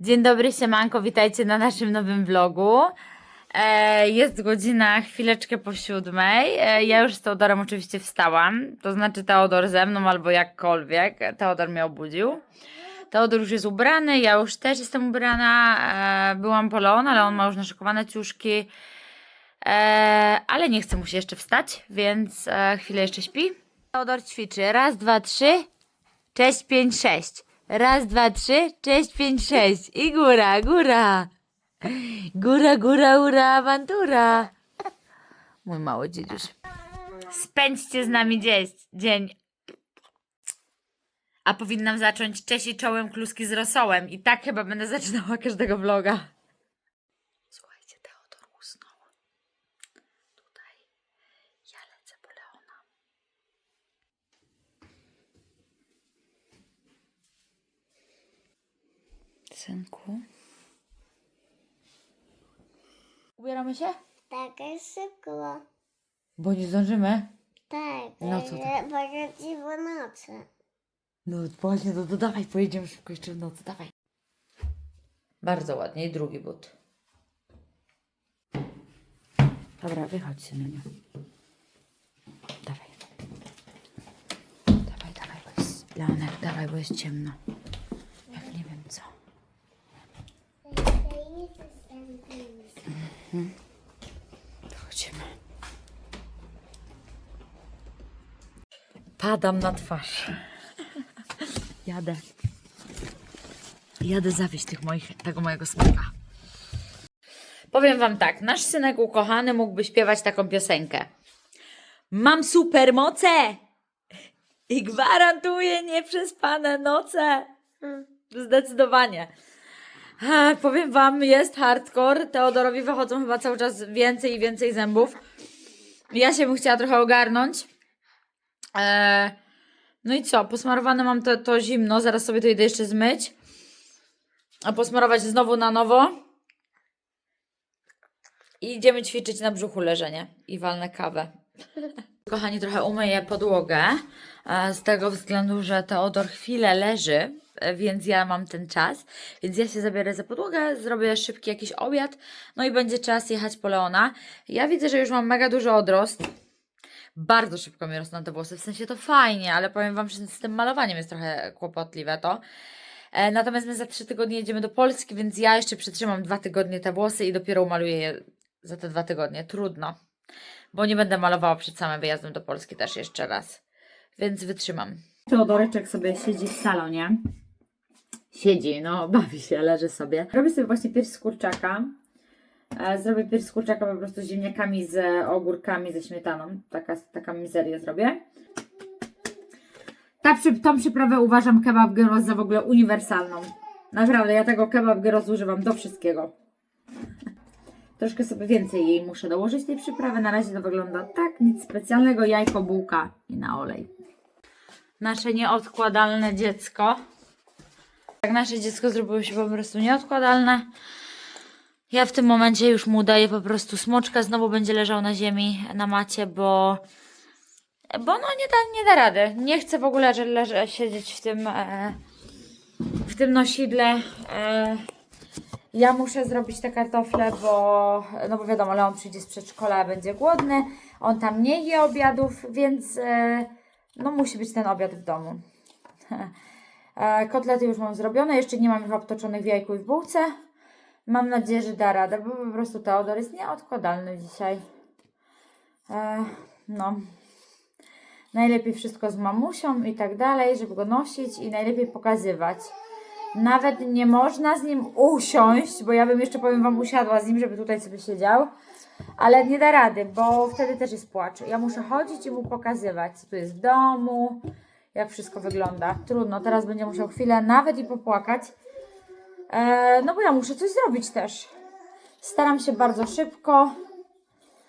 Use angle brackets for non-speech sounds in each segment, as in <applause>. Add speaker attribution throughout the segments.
Speaker 1: Dzień dobry, siemanko, witajcie na naszym nowym vlogu. E, jest godzina chwileczkę po siódmej. E, ja już z Teodorem oczywiście wstałam. To znaczy Teodor ze mną albo jakkolwiek. Teodor mnie obudził. Teodor już jest ubrany, ja już też jestem ubrana. E, byłam po Leon, ale on ma już naszykowane ciuszki. Ale nie chce mu się jeszcze wstać, więc chwilę jeszcze śpi. Teodor ćwiczy. Raz, dwa, trzy. Cześć, pięć, sześć. Raz, dwa, trzy. Cześć, pięć, sześć. I góra, góra. Góra, góra, ura, awantura. Mój mały dziedziuś. Spędźcie z nami dzień. dzień. A powinnam zacząć cześć i czołem kluski z rosołem. I tak chyba będę zaczynała każdego vloga. Słuchajcie, Teodor usnął. Tutaj. Ja lecę po Leona. Synku. Ubieramy się?
Speaker 2: Tak, jest szybko.
Speaker 1: Bo nie zdążymy.
Speaker 2: Tak,
Speaker 1: No to
Speaker 2: ale będzie ci w nocy.
Speaker 1: No właśnie, no to dawaj, pojedziemy szybko jeszcze w nocy, dawaj. Bardzo ładnie i drugi but. Dobra, wychodź synu. Dawaj. Dawaj, dawaj, bo jest... Leonek, dawaj, bo jest ciemno. Jak nie wiem co. Chodzimy. Padam na twarz. Jadę. Jadę zawieźć tych moich, tego mojego smoka. Powiem wam tak, nasz synek ukochany mógłby śpiewać taką piosenkę. Mam supermoce i gwarantuję nieprzespane noce. Zdecydowanie. <laughs> Powiem wam, jest hardcore. Teodorowi wychodzą chyba cały czas więcej i więcej zębów. Ja się bym chciała trochę ogarnąć. E, no i co? Posmarowane mam to, to zimno. Zaraz sobie to idę jeszcze zmyć. A posmarować znowu na nowo. I idziemy ćwiczyć na brzuchu leżenie. I walnę kawę. <laughs> Kochani, trochę umyję podłogę. e, Z tego względu, że Teodor chwilę leży, więc ja mam ten czas. Więc ja się zabiorę za podłogę, zrobię szybki jakiś obiad, no i będzie czas jechać po Leona. Ja widzę, że już mam mega duży odrost. Bardzo szybko mi rosną te włosy, w sensie to fajnie, ale powiem Wam, że z tym malowaniem jest trochę kłopotliwe to. E, natomiast my za trzy tygodnie jedziemy do Polski, więc ja jeszcze przytrzymam dwa tygodnie te włosy i dopiero umaluję je za te dwa tygodnie. Trudno, bo nie będę malowała przed samym wyjazdem do Polski też jeszcze raz, więc wytrzymam. Teodoreczek sobie siedzi w salonie. Siedzi, no <laughs> bawi się, leży sobie. Robię sobie właśnie pierś z kurczaka. E, Zrobię pierś z kurczaka po prostu z ziemniakami, z ogórkami, ze śmietaną. Taka, taka mizerię zrobię. Ta tą przyprawę uważam kebab gyros za w ogóle uniwersalną. Naprawdę, ja tego kebab gyros używam do wszystkiego. <laughs> Troszkę sobie więcej jej muszę dołożyć tej przyprawy. Na razie to wygląda tak, nic specjalnego. Jajko, bułka i na olej. Nasze nieodkładalne dziecko. Tak, nasze dziecko zrobiło się po prostu nieodkładalne. Ja w tym momencie już mu daję po prostu smoczka, znowu będzie leżał na ziemi, na macie, bo bo no nie da, nie da rady. Nie chcę w ogóle że leże, siedzieć w tym e, w tym nosidle. E, ja muszę zrobić te kartofle, bo no bo wiadomo, Leon przyjdzie z przedszkola, będzie głodny. On tam nie je obiadów, więc e, no musi być ten obiad w domu. <laughs> E, Kotlety już mam zrobione, jeszcze nie mam ich obtoczonych w jajku i w bułce. Mam nadzieję, że da radę, bo po prostu Teodor jest nieodkładalny dzisiaj. E, no. Najlepiej wszystko z mamusią i tak dalej, żeby go nosić i najlepiej pokazywać. Nawet nie można z nim usiąść, bo ja bym jeszcze powiem Wam usiadła z nim, żeby tutaj sobie siedział. Ale nie da rady, bo wtedy też jest płacz. Ja muszę chodzić i mu pokazywać, co tu jest w domu, jak wszystko wygląda. Trudno, teraz będzie musiał chwilę nawet i popłakać. E, no bo ja muszę coś zrobić też. Staram się bardzo szybko.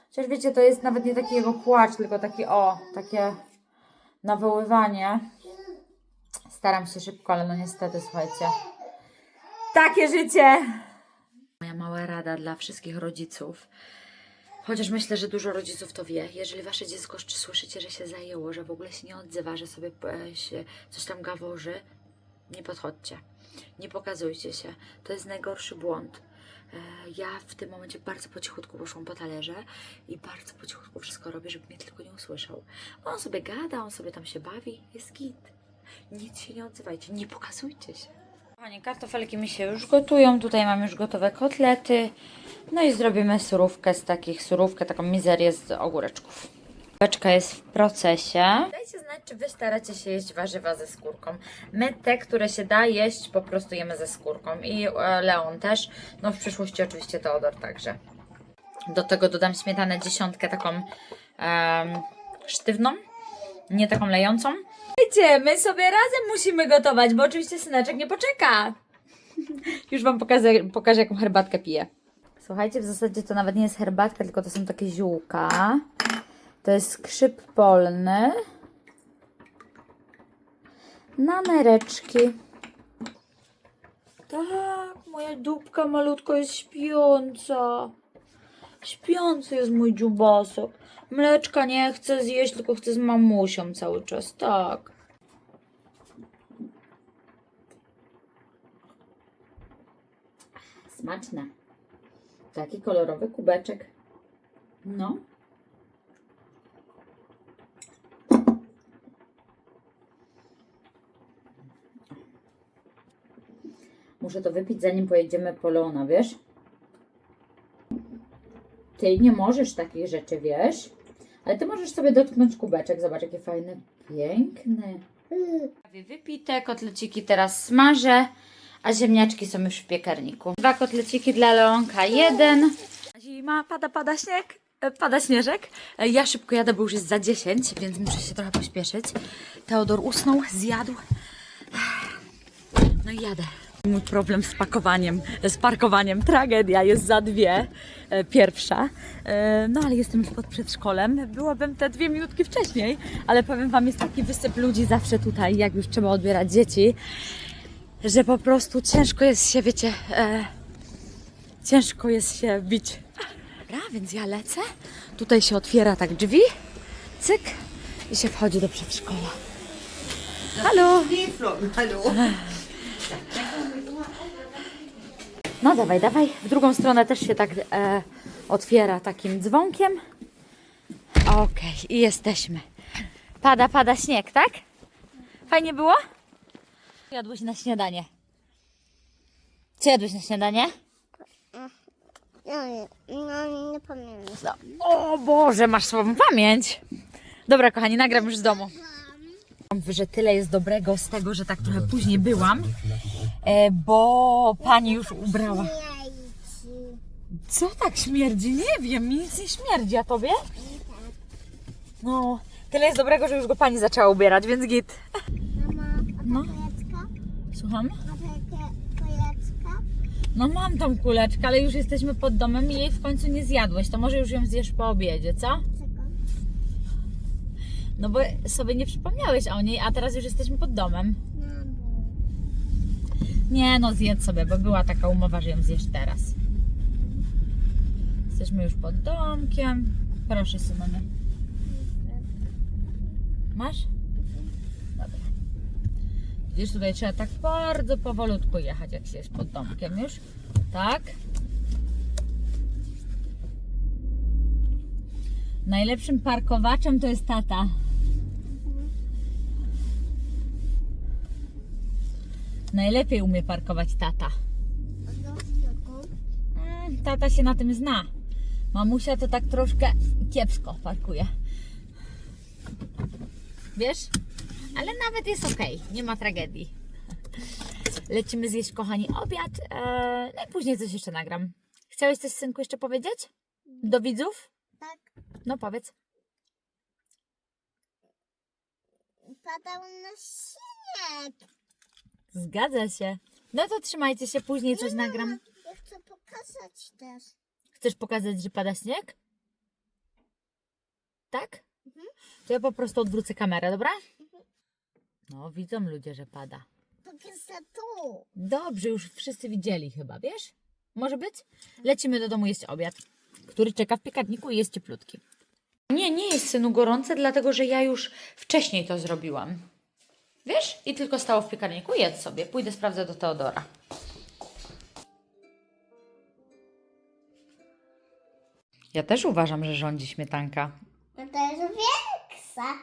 Speaker 1: Chociaż wiecie, to jest nawet nie taki jego płacz, tylko taki o, takie nawoływanie. Staram się szybko, ale no niestety, słuchajcie. Takie życie! Moja mała rada dla wszystkich rodziców. Chociaż myślę, że dużo rodziców to wie. Jeżeli wasze dziecko słyszycie, że się zajęło, że w ogóle się nie odzywa, że sobie e, się coś tam gaworzy, nie podchodźcie. Nie pokazujcie się. To jest najgorszy błąd. E, Ja w tym momencie bardzo po cichutku poszłam po talerze i bardzo po cichutku wszystko robię, żeby mnie tylko nie usłyszał. On sobie gada, on sobie tam się bawi, jest git. Nic się nie odzywajcie, nie pokazujcie się. Kochani, kartofelki mi się już gotują. Tutaj mam już gotowe kotlety. No i zrobimy surówkę z takich, surówkę, taką mizerię z ogóreczków. Beczka jest w procesie. Dajcie znać, czy Wy staracie się jeść warzywa ze skórką. My te, które się da jeść, po prostu jemy ze skórką. I e, Leon też. No w przyszłości oczywiście Teodor także. Do tego dodam śmietanę dziesiątkę taką em, sztywną, nie taką lejącą. Wiecie, my sobie razem musimy gotować, bo oczywiście syneczek nie poczeka. <laughs> Już Wam pokażę, pokażę jaką herbatkę piję. Słuchajcie, w zasadzie to nawet nie jest herbatka, tylko to są takie ziółka. To jest skrzyp polny. Na nereczki. Tak, moja dupka malutko jest śpiąca. Śpiący jest mój dziubasek. Mleczka nie chcę zjeść, tylko chcę z mamusią cały czas, tak. Smaczne. Taki kolorowy kubeczek. No. Muszę to wypić zanim pojedziemy po Leona, wiesz? Ty nie możesz takich rzeczy, wiesz? Ale ty możesz sobie dotknąć kubeczek. Zobacz, jakie fajne, piękne. Prawie wypite, kotleciki teraz smażę, a ziemniaczki są już w piekarniku. Dwa kotleciki dla Leonka, jeden. Zima, pada, pada śnieg. E, Pada śnieżek. E, Ja szybko jadę, bo już jest za 10, więc muszę się trochę pośpieszyć. Teodor usnął, zjadł. No i jadę. Mój problem z pakowaniem, z parkowaniem, tragedia jest za dwie, e, pierwsza. E, No ale jestem już pod przedszkolem. Byłabym te dwie minutki wcześniej, ale powiem Wam, jest taki wysyp ludzi zawsze tutaj, jak już trzeba odbierać dzieci, że po prostu ciężko jest się, wiecie, e, ciężko jest się bić. Dobra, więc ja lecę. Tutaj się otwiera tak drzwi, cyk i się wchodzi do przedszkola. Halo!
Speaker 3: Hallo.
Speaker 1: No dawaj, dawaj. W drugą stronę też się tak e, otwiera takim dzwonkiem. Okej, i jesteśmy. Pada, pada śnieg, tak? Fajnie było? Jadłeś na śniadanie. Co jadłeś na śniadanie?
Speaker 2: No nie, no nie pamiętam.
Speaker 1: No. O Boże, masz słabą pamięć. Dobra, kochani, nagram już z domu. Że tyle jest dobrego z tego, że tak trochę później byłam, e, bo pani już ubrała. Co tak śmierdzi? Nie wiem, mi nic nie śmierdzi, a tobie? No, tyle jest dobrego, że już go pani zaczęła ubierać, więc git.
Speaker 2: Mama,
Speaker 1: No. Słucham? No mam tą kuleczkę, ale już jesteśmy pod domem i jej w końcu nie zjadłeś. To może już ją zjesz po obiedzie, co? No bo sobie nie przypomniałeś o niej, a teraz już jesteśmy pod domem. Nie no, zjedz sobie, bo była taka umowa, że ją zjesz teraz. Jesteśmy już pod domkiem. Proszę, synonie. Masz? Dobra. Widzisz, tutaj trzeba tak bardzo powolutku jechać, jak się jest pod domkiem już. Tak. Najlepszym parkowaczem to jest tata. Najlepiej umie parkować tata. Mm, Tata się na tym zna. Mamusia to tak troszkę kiepsko parkuje. Wiesz? Ale nawet jest ok, nie ma tragedii. Lecimy zjeść, kochani, obiad. Eee, no i później coś jeszcze nagram. Chciałeś coś, synku, jeszcze powiedzieć? Do widzów?
Speaker 2: Tak,
Speaker 1: No powiedz.
Speaker 2: padał na śnieg.
Speaker 1: Zgadza się. No to trzymajcie się, później coś nagram.
Speaker 2: Ja chcę pokazać też.
Speaker 1: Chcesz pokazać, że pada śnieg? Tak? To ja po prostu odwrócę kamerę, dobra? No, widzą ludzie, że pada.
Speaker 2: Pokażę tu.
Speaker 1: Dobrze, już wszyscy widzieli chyba, wiesz? Może być? Lecimy do domu jeść obiad, który czeka w piekarniku i jest cieplutki. Nie, nie jest synu gorące, dlatego że ja już wcześniej to zrobiłam. Wiesz? I tylko stało w piekarniku. Jedz sobie. Pójdę sprawdzę do Teodora. Ja też uważam, że rządzi śmietanka.
Speaker 2: No to jest większa.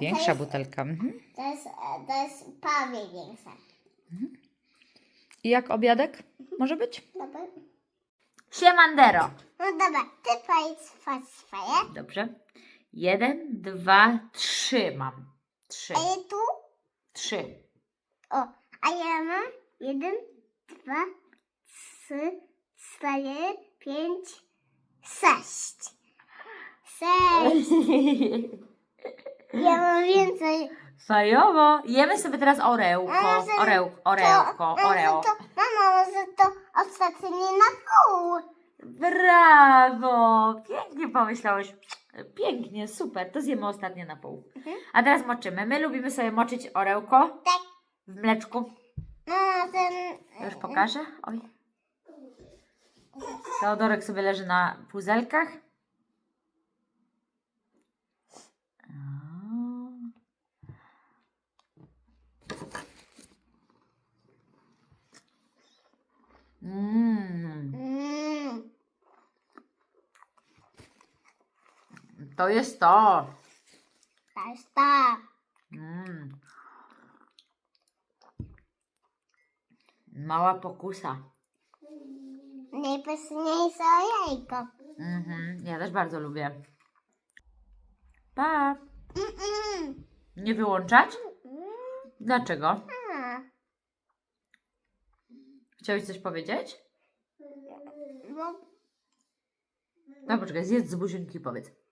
Speaker 1: Większa
Speaker 2: jest,
Speaker 1: butelka. Mhm.
Speaker 2: to jest, e, to jest prawie większa.
Speaker 1: I jak obiadek może być?
Speaker 2: Dobra.
Speaker 1: Siemandero.
Speaker 2: No dobra, ty powiedz swoje.
Speaker 1: Dobrze. Jeden, dwa, trzy mam. Trzy.
Speaker 2: A tu?
Speaker 1: Trzy.
Speaker 2: O, a ja mam jeden, dwa, trzy, cztery, pięć, sześć. Sześć. Ja mam <laughs> więcej.
Speaker 1: Fajowo. Jemy sobie teraz orełko.
Speaker 2: A może
Speaker 1: Oreł,
Speaker 2: To,
Speaker 1: orełko,
Speaker 2: może
Speaker 1: oreo.
Speaker 2: to, mama, może to ostatnie na pół.
Speaker 1: Brawo! Pięknie pomyślałeś. Pięknie, super. To zjemy ostatnie na pół.
Speaker 2: Mhm.
Speaker 1: A teraz moczymy. My lubimy sobie moczyć orełko
Speaker 2: Tak.
Speaker 1: w mleczku.
Speaker 2: Mama, ten...
Speaker 1: Ja już pokażę. Oj. Teodorek sobie leży na puzelkach. O. Mm,
Speaker 2: Mm.
Speaker 1: To jest to.
Speaker 2: To jest tak.
Speaker 1: Mm. Mała pokusa.
Speaker 2: Najpyszniejsze jajko.
Speaker 1: Mhm, ja też bardzo lubię. Pa! Nie wyłączać? Dlaczego? Chciałeś coś powiedzieć?
Speaker 2: No,
Speaker 1: No poczekaj, zjedz z buzienki i powiedz.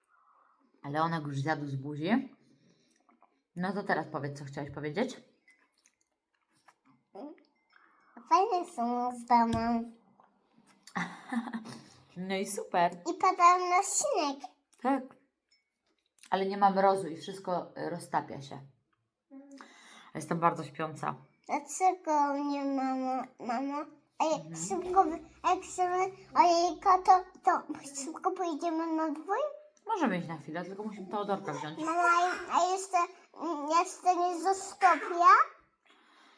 Speaker 1: Ale ona już zjadł z buzi. No to teraz powiedz, co chciałeś powiedzieć.
Speaker 2: fajne są z domem. <laughs>
Speaker 1: No i super.
Speaker 2: I padał na śnieg.
Speaker 1: Tak. Ale nie ma mrozu i wszystko y, roztapia się. Jestem bardzo śpiąca.
Speaker 2: Dlaczego nie mama, mama? A jak szybko, wy- a jak chcemy ojejka, to, to szybko pójdziemy na dwór?
Speaker 1: Możemy iść na chwilę, tylko musimy Teodorka wziąć.
Speaker 2: Mama, a- jeszcze, mm, jeszcze nie zastopia?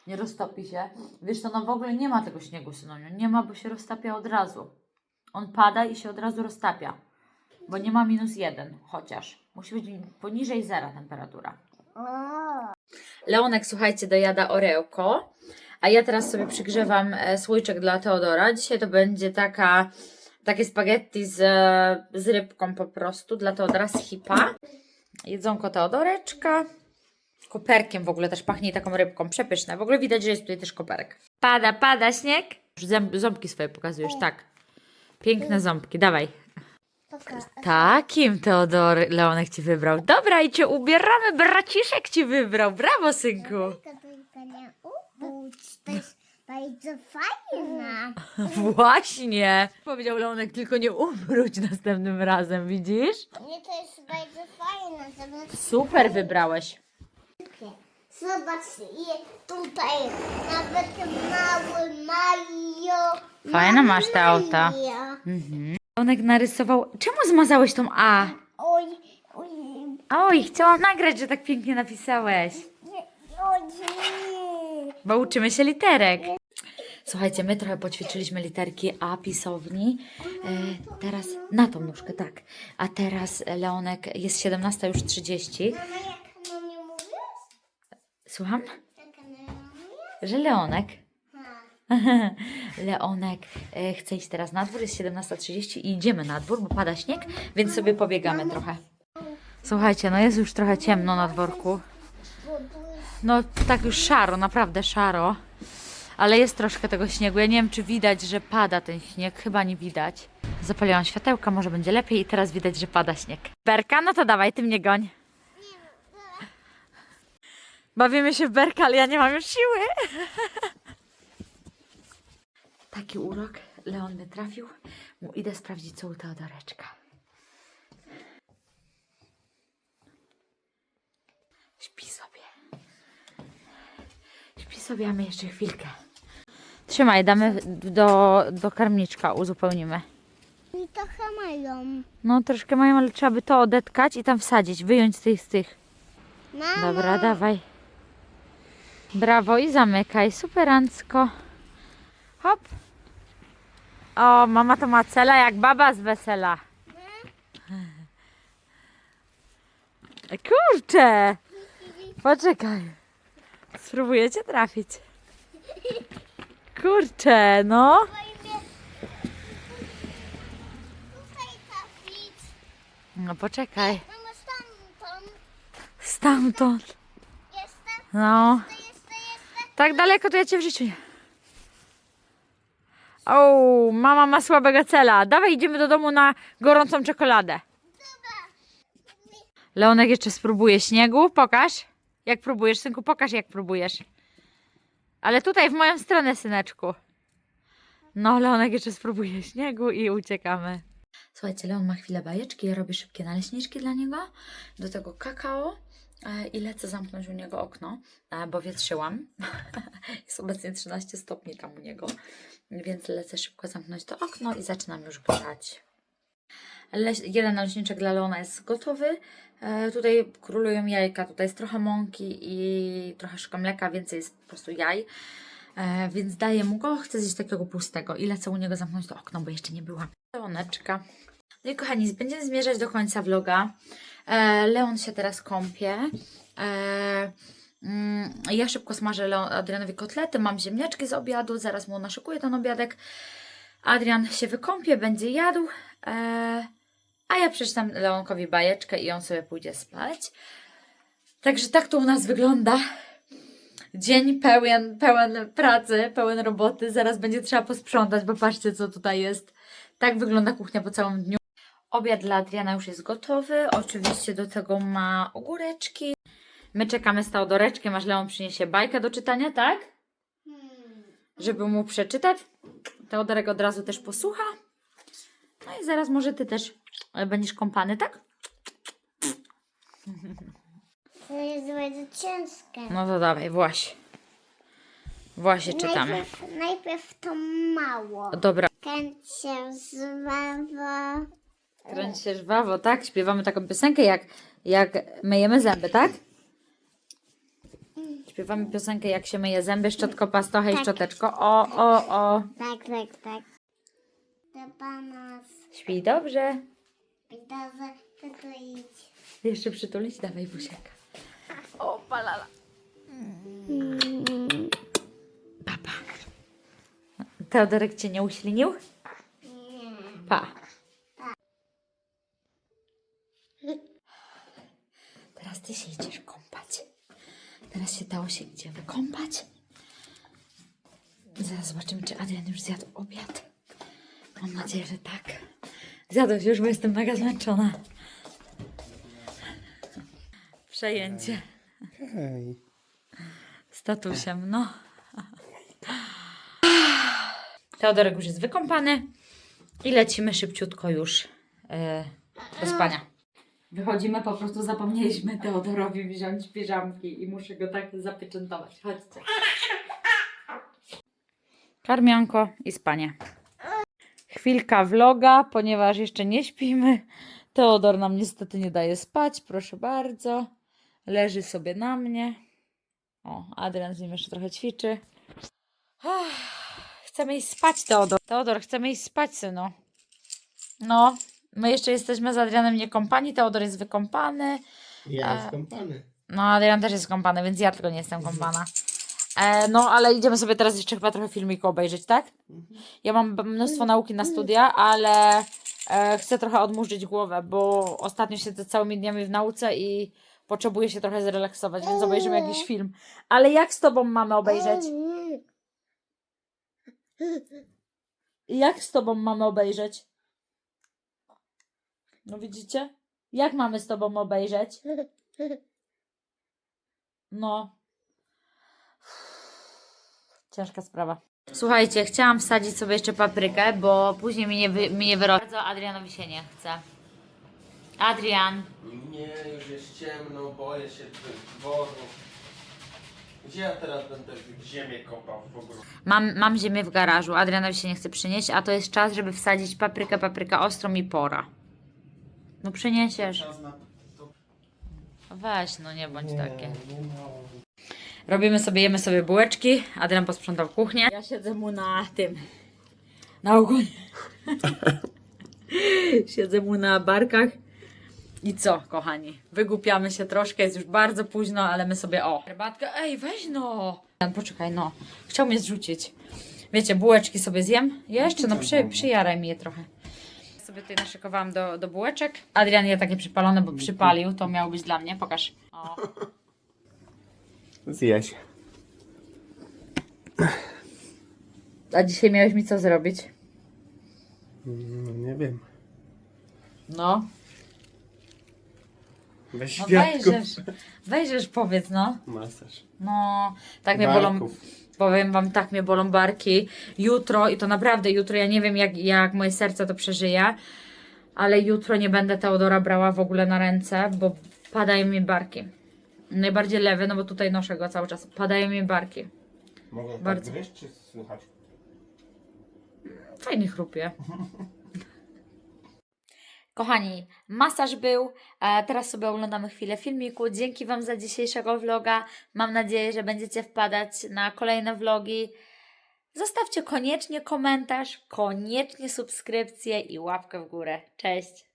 Speaker 1: Nie roztopi się. Wiesz co, no w ogóle nie ma tego śniegu, synoniu. Nie ma, bo się roztapia od razu. On pada i się od razu roztapia. Bo nie ma minus jeden, chociaż. Musi być poniżej zera temperatura. Leonek, słuchajcie, dojada orełko, a ja teraz sobie przygrzewam e, słoiczek dla Teodora. Dzisiaj to będzie taka, takie spaghetti z, z rybką po prostu dla Teodora z hipa. Jedzonko Teodoreczka. Koperkiem w ogóle też pachnie taką rybką, przepyszne. W ogóle widać, że jest tutaj też koperek. Pada, pada śnieg. Zęb, ząbki swoje pokazujesz, tak. Piękne ząbki, dawaj. Takim Teodor Leonek ci wybrał. Dobra, i cię ubieramy, braciszek ci wybrał. Brawo, synku.
Speaker 2: Tylko tylko nie ubudź, to jest bardzo fajna. <laughs>
Speaker 1: Właśnie. Powiedział Leonek, tylko nie umróć następnym razem, widzisz?
Speaker 2: Nie, to jest bardzo fajne. Zobacz,
Speaker 1: Super wybrałeś.
Speaker 2: zobacz je tutaj. Nawet mały mają.
Speaker 1: Fajne masz te auta.
Speaker 2: Maja.
Speaker 1: Leonek narysował... Czemu zmazałeś tą A?
Speaker 2: Oj, oj,
Speaker 1: Oj, chciałam nagrać, że tak pięknie napisałeś.
Speaker 2: nie, oj, nie.
Speaker 1: Bo uczymy się literek. Słuchajcie, my trochę poćwiczyliśmy literki A pisowni. E, teraz na tą nóżkę, tak. A teraz Leonek jest 17 już 30.
Speaker 2: Mama, jak no nie mówisz?
Speaker 1: Słucham? Że Leonek. <laughs> Leonek e, chce iść teraz na dwór, jest 17.30 i idziemy na dwór, bo pada śnieg, więc sobie pobiegamy trochę. Słuchajcie, no jest już trochę ciemno na dworku. No tak już szaro, naprawdę szaro. Ale jest troszkę tego śniegu. Ja nie wiem, czy widać, że pada ten śnieg. Chyba nie widać. Zapaliłam światełka, może będzie lepiej i teraz widać, że pada śnieg. Berka, no to dawaj, ty mnie goń. Bawimy się w berka, ale ja nie mam już siły. <laughs> Taki urok. Leon mnie trafił. Mu idę sprawdzić, co u Teodoreczka. Śpi sobie. Śpi sobie, a my jeszcze chwilkę. Trzymaj, damy do, do karmniczka, uzupełnimy.
Speaker 2: I trochę mają.
Speaker 1: No troszkę mają, ale trzeba by to odetkać i tam wsadzić, wyjąć z tych, z tych.
Speaker 2: Mama,
Speaker 1: Dobra, dawaj. Brawo i zamykaj. Superancko. Hop. O, mama to ma cela jak baba z wesela. Kurczę. Poczekaj. Spróbujecie trafić. Kurczę, no. No poczekaj.
Speaker 2: Stamtąd.
Speaker 1: Stamtąd.
Speaker 2: Jestem,
Speaker 1: No. Tak daleko to ja cię w życiu nie. O, mama ma słabego cela. Dawaj, idziemy do domu na gorącą czekoladę. Leonek jeszcze spróbuje śniegu. Pokaż. Jak próbujesz, synku, pokaż jak próbujesz. Ale tutaj w moją stronę, syneczku. No, Leonek jeszcze spróbuje śniegu i uciekamy. Słuchajcie, Leon ma chwilę bajeczki, ja robię szybkie naleśniczki dla niego. Do tego kakao e, i lecę zamknąć u niego okno, e, bo wietrzyłam. <laughs> Jest obecnie 13 stopni tam u niego, więc lecę szybko zamknąć to okno i zaczynam już grać. Jeden naleśniczek dla Leona jest gotowy. E, tutaj królują jajka, tutaj jest trochę mąki i trochę szkoda mleka, więcej jest po prostu jaj. E, więc daję mu go, chcę zjeść takiego pustego i lecę u niego zamknąć to okno, bo jeszcze nie byłam. Leoneczka. No i kochani, będziemy zmierzać do końca vloga. E, Leon się teraz kąpie. Mm, ja szybko smażę Adrianowi kotlety, mam ziemniaczki z obiadu, zaraz mu naszykuję ten obiadek. Adrian się wykąpie, będzie jadł, e, a ja przeczytam Leonkowi bajeczkę i on sobie pójdzie spać. Także tak to u nas wygląda. Dzień pełen, pełen pracy, pełen roboty. Zaraz będzie trzeba posprzątać, bo patrzcie, co tutaj jest. Tak wygląda kuchnia po całym dniu. Obiad dla Adriana już jest gotowy. Oczywiście do tego ma ogóreczki. My czekamy z Teodoreczkiem, aż Leon przyniesie bajkę do czytania, tak? Żeby mu przeczytać. Teodorek od razu też posłucha. No i zaraz może ty też e, będziesz kąpany, tak?
Speaker 2: To jest bardzo ciężkie.
Speaker 1: No to dawaj, właśnie. Właśnie czytamy.
Speaker 2: Najpierw, najpierw to mało.
Speaker 1: Dobra.
Speaker 2: Kręć się zwawa.
Speaker 1: Kręć się żwawo, tak? Śpiewamy taką piosenkę, jak, jak myjemy zęby, tak? Śpiewamy piosenkę, jak się myje zęby, szczotko, pasto, hej,
Speaker 2: Tak.
Speaker 1: szczoteczko. O, o, o.
Speaker 2: Tak, tak, tak. Do nas.
Speaker 1: Śpi dobrze.
Speaker 2: Widowy, tylko idź.
Speaker 1: Jeszcze przytulić, dawaj buziaka. O, palala. Papa. Teodorek cię nie uślinił? Pa. Teraz ty się idziesz kąpać. Teraz się dało się idzie wykąpać. Zaraz zobaczymy, czy Adrian już zjadł obiad. Mam nadzieję, że tak. Zjadłeś już, bo jestem mega zmęczona. Przejęcie.
Speaker 3: Hej.
Speaker 1: Statusem, no. Teodorek już jest wykąpany i lecimy szybciutko już e, do spania. Wychodzimy, po prostu zapomnieliśmy Teodorowi wziąć piżamki i muszę go tak zapieczętować. Chodźcie. Karmianko i spanie. Chwilka vloga, ponieważ jeszcze nie śpimy. Teodor nam niestety nie daje spać, proszę bardzo. Leży sobie na mnie. O, Adrian z nim jeszcze trochę ćwiczy. Chcemy iść spać, Teodor. Teodor, chcemy iść spać, synu. No, my jeszcze jesteśmy z Adrianem niekąpani. Teodor jest wykąpany.
Speaker 3: Ja
Speaker 1: A-
Speaker 3: jestem kąpany.
Speaker 1: No, Adrian też jest kąpany, więc ja tylko nie jestem kąpana. E, no, ale idziemy sobie teraz jeszcze chyba trochę filmiku obejrzeć, tak? Ja mam b- mnóstwo nauki na studia, ale e, chcę trochę odmurzyć głowę, bo ostatnio siedzę całymi dniami w nauce i potrzebuję się trochę zrelaksować, więc obejrzymy jakiś film. Ale jak z tobą mamy obejrzeć? Jak z tobą mamy obejrzeć? No widzicie? Jak mamy z tobą obejrzeć? No. Ciężka sprawa. Słuchajcie, chciałam wsadzić sobie jeszcze paprykę, bo później mi nie, wy, mi nie wyrobi. Bardzo Adrianowi się nie chce. Adrian,
Speaker 3: Nie, już jest ciemno, boję się tych dworu. Gdzie ja teraz będę ziemię kopał w ogóle?
Speaker 1: mam, mam ziemię w garażu. Adrianowi się nie chce przynieść, a to jest czas, żeby wsadzić paprykę, papryka ostrą i pora. No przyniesiesz.
Speaker 3: Czas na to.
Speaker 1: Weź, no nie bądź takie.
Speaker 3: nie.
Speaker 1: Robimy sobie, jemy sobie bułeczki. Adrian posprzątał kuchnię. Ja siedzę mu na tym, na ogonie. <laughs> siedzę mu na barkach. I co, kochani? Wygłupiamy się troszkę, jest już bardzo późno, ale my sobie o. Herbatka, ej, weź no! Jan, Poczekaj, no. Chciał mnie zrzucić. Wiecie, bułeczki sobie zjem. Jeszcze, no przy, przyjaraj mi je trochę. Sobie tutaj naszykowałam do, do bułeczek. Adrian je takie przypalone, bo przypalił. To miało być dla mnie. Pokaż. O.
Speaker 3: Zjeść.
Speaker 1: A dzisiaj miałeś mi co zrobić?
Speaker 3: No nie wiem.
Speaker 1: No.
Speaker 3: Weź
Speaker 1: No
Speaker 3: świadków.
Speaker 1: wejrzysz. Wejrzysz, powiedz, no.
Speaker 3: Masaż.
Speaker 1: No, tak mnie bolą.
Speaker 3: Barków.
Speaker 1: Powiem wam, tak mnie bolą barki. Jutro, i to naprawdę jutro, ja nie wiem jak, jak moje serce to przeżyje, ale jutro nie będę Teodora brała w ogóle na ręce, bo padają mi barki. Najbardziej lewy, no bo tutaj noszę go cały czas. Padają mi barki.
Speaker 3: Mogę tak
Speaker 1: Bardzo.
Speaker 3: gryźć, czy słuchać?
Speaker 1: Fajnie chrupie. <laughs> Kochani, masaż był. E, teraz sobie oglądamy chwilę filmiku. Dzięki Wam za dzisiejszego vloga. Mam nadzieję, że będziecie wpadać na kolejne vlogi. Zostawcie koniecznie komentarz, koniecznie subskrypcję i łapkę w górę. Cześć!